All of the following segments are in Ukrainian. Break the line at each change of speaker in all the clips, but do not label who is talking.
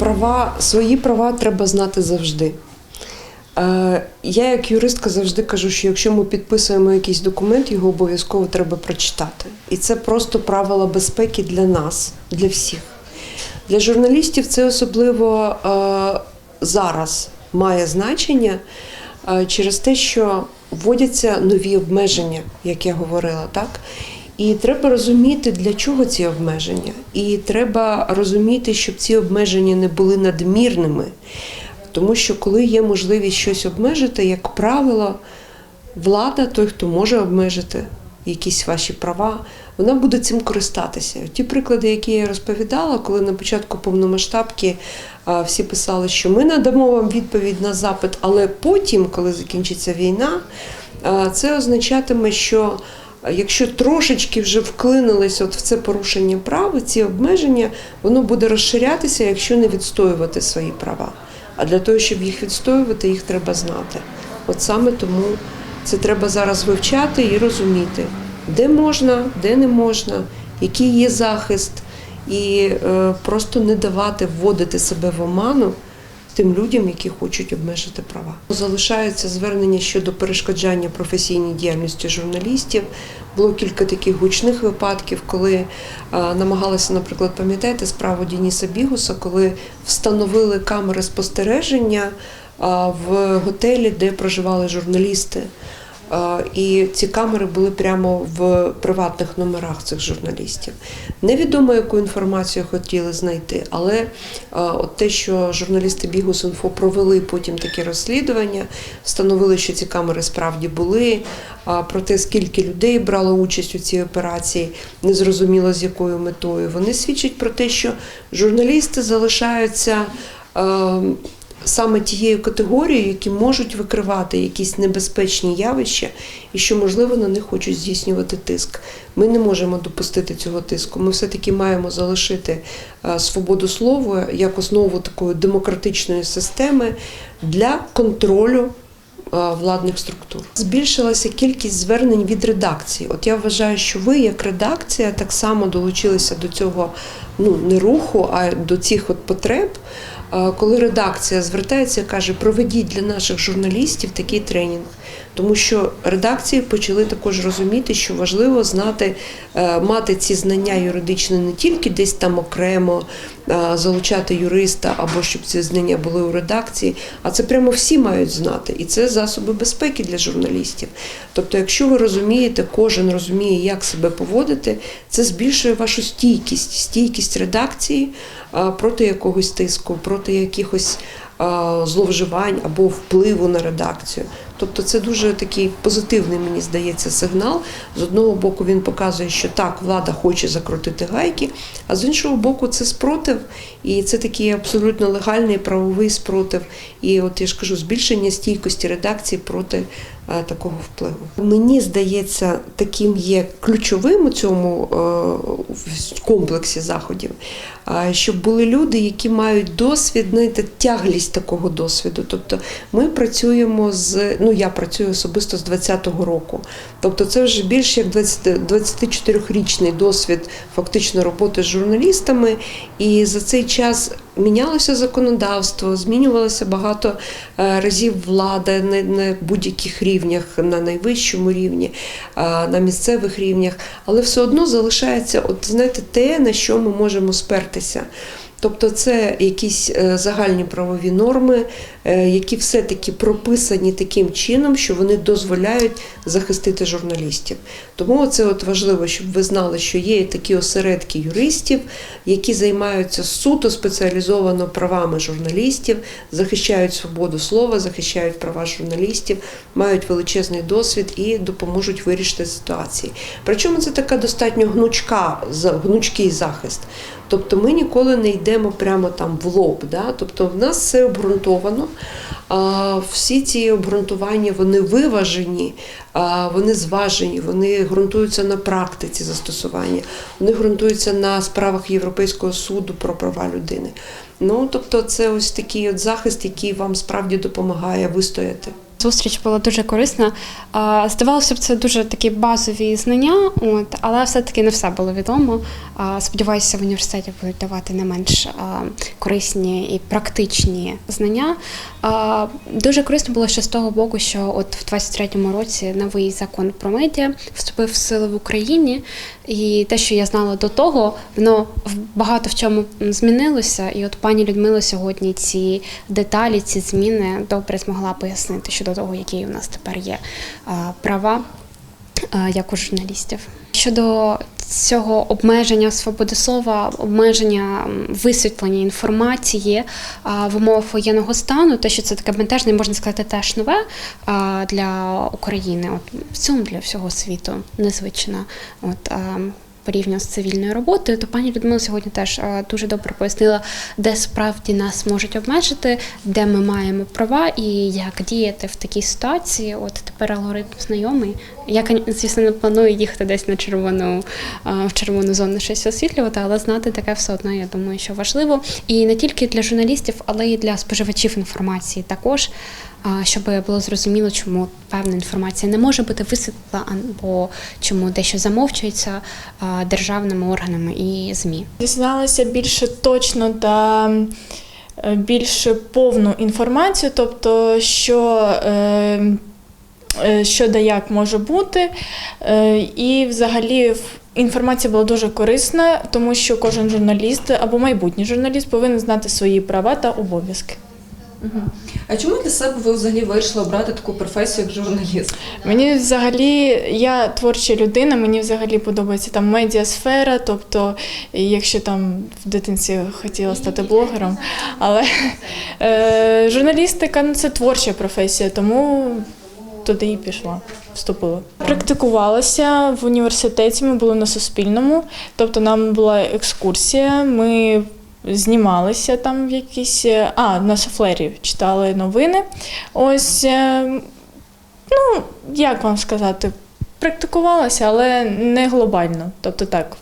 Права, свої права треба знати завжди. Е, Я, як юристка, завжди кажу, що якщо ми підписуємо якийсь документ, його обов'язково треба прочитати. І це просто правила безпеки для нас, для всіх. Для журналістів це особливо е, зараз має значення е, через те, що вводяться нові обмеження, як я говорила, так? І треба розуміти, для чого ці обмеження. І треба розуміти, щоб ці обмеження не були надмірними. Тому що коли є можливість щось обмежити, як правило, влада, той, хто може обмежити якісь ваші права, вона буде цим користатися. Ті приклади, які я розповідала, коли на початку повномасштабки всі писали, що ми надамо вам відповідь на запит, але потім, коли закінчиться війна, це означатиме, що якщо трошечки вже вклинились от в це порушення прав, ці обмеження, воно буде розширятися, якщо не відстоювати свої права. А для того, щоб їх відстоювати, їх треба знати. От саме тому це треба зараз вивчати і розуміти, де можна, де не можна, який є захист, і е, просто не давати вводити себе в оману тим людям, які хочуть обмежити права. Залишаються звернення щодо перешкоджання професійній діяльності журналістів. Було кілька таких гучних випадків, коли е, намагалися, наприклад, пам'ятаєте справу Дініса Бігуса, коли встановили камери спостереження в готелі, де проживали журналісти. І ці камери були прямо в приватних номерах цих журналістів. Невідомо, яку інформацію хотіли знайти, але от те, що журналісти Бігус.Інфо провели потім таке розслідування, встановили, що ці камери справді були. Про те, скільки людей брало участь у цій операції, незрозуміло з якою метою. Вони свідчать про те, що журналісти залишаються. Саме тією категорією, які можуть викривати якісь небезпечні явища, і що, можливо, на них хочуть здійснювати тиск. Ми не можемо допустити цього тиску. Ми все-таки маємо залишити е, свободу слова як основу такої демократичної системи для контролю. е, Владних структур збільшилася кількість звернень від редакції. От я вважаю, що ви, як редакція, так само долучилися до цього ну не руху, а до цих от потреб. Е, Коли редакція звертається каже, проведіть для наших журналістів такий тренінг, тому що редакції почали також розуміти, що важливо знати, е, мати ці знання юридичні не тільки десь там окремо е, залучати юриста або щоб ці знання були у редакції, а це прямо всі мають знати, і це засоби безпеки для журналістів. Тобто, якщо ви розумієте, кожен розуміє, як себе поводити, це збільшує вашу стійкість, стійкість редакції проти якогось тиску, проти якихось зловживань або впливу на редакцію. Тобто це дуже такий позитивний, мені здається, сигнал. З одного боку він показує, що так, влада хоче закрутити гайки, а з іншого боку, це спротив, і це такий абсолютно легальний правовий спротив. І от я ж кажу, збільшення стійкості редакції проти такого впливу. Мені здається, таким є ключовим у цьому е, комплексі заходів, е, щоб були люди, які мають досвід, знаєте, тяглість такого досвіду. Тобто ми працюємо з ну я працюю особисто з 20-го року. Тобто, це вже більше як 20, 24-річний досвід фактично роботи з журналістами, і за цей час. Мінялося законодавство, змінювалося багато е, разів влада на, будь-яких рівнях, на найвищому рівні, е, на місцевих рівнях, але все одно залишається, от знаєте, те, на що ми можемо спертися. Тобто це якісь е, загальні правові норми, які все-таки прописані таким чином, що вони дозволяють захистити журналістів. Тому це от важливо, щоб ви знали, що є такі осередки юристів, які займаються суто спеціалізовано правами журналістів, захищають свободу слова, захищають права журналістів, мають величезний досвід і допоможуть вирішити ситуації. Причому це така достатньо гнучка, гнучкий захист. Тобто ми ніколи не йдемо прямо там в лоб. Да? Тобто в нас все обґрунтовано. Всі ці обґрунтування вони виважені, вони зважені, вони ґрунтуються на практиці застосування, вони ґрунтуються на справах Європейського суду про права людини. Ну тобто, це ось такий от захист, який вам справді допомагає вистояти.
Зустріч була дуже корисна. Здавалося б, це дуже такі базові знання, от, але все-таки не все було відомо. Сподіваюся, в університеті будуть давати не менш корисні і практичні знання. Дуже корисно було ще з того боку, що от в 23-му році новий закон про медіа вступив в силу в Україні, і те, що я знала до того, воно багато в чому змінилося. І от пані Людмила сьогодні ці деталі, ці зміни добре змогла пояснити щодо того, які у нас тепер є права як у журналістів. Щодо цього обмеження свободи слова, обмеження висвітлення інформації в умовах воєнного стану, те, що це таке бентежне, можна сказати, теж нове для України, от в цьому для всього світу незвично. От, порівняно з цивільною роботою, то пані Людмила сьогодні теж е, дуже добре пояснила, де справді нас можуть обмежити, де ми маємо права і як діяти в такій ситуації. От тепер алгоритм знайомий. Я, звісно, не планую їхати десь на червону е, в червону зону щось освітлювати, але знати таке все одно, я думаю, що важливо. І не тільки для журналістів, але й для споживачів інформації також. Щоб було зрозуміло, чому певна інформація не може бути висвітлена, або чому дещо замовчується державними органами і ЗМІ.
Дізналася більше точно та е, більш повну інформацію, тобто, що, е, е, що да як може бути. І взагалі інформація була дуже корисна, тому що кожен журналіст або майбутній журналіст повинен знати свої права та обов'язки.
А чому для себе ви взагалі вирішили обрати таку професію, як журналіст?
Мені взагалі, я творча людина, мені взагалі подобається там медіасфера, тобто, якщо там в дитинстві хотіла стати блогером, але е, журналістика ну, це творча професія, тому туди і пішла, вступила. Практикувалася в університеті, ми були на Суспільному, тобто нам була екскурсія, ми знімалися там в якісь. А, на шафлері читали новини. Ось. е, Ну, як вам сказати, практикувалася, але не глобально. Тобто так,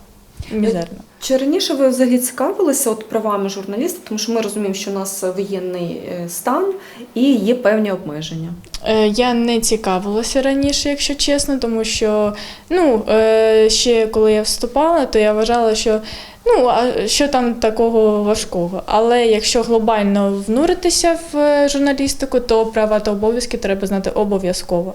мізерно.
Чи раніше ви взагалі цікавилися от правами журналіста? Тому що ми розуміємо, що у нас воєнний е, стан і є певні обмеження.
Е, Я не цікавилася раніше, якщо чесно, тому що ну, е, ще коли я вступала, то я вважала, що ну, а що там такого важкого. Але якщо глобально внуритися в журналістику, то права та обов'язки треба знати обов'язково.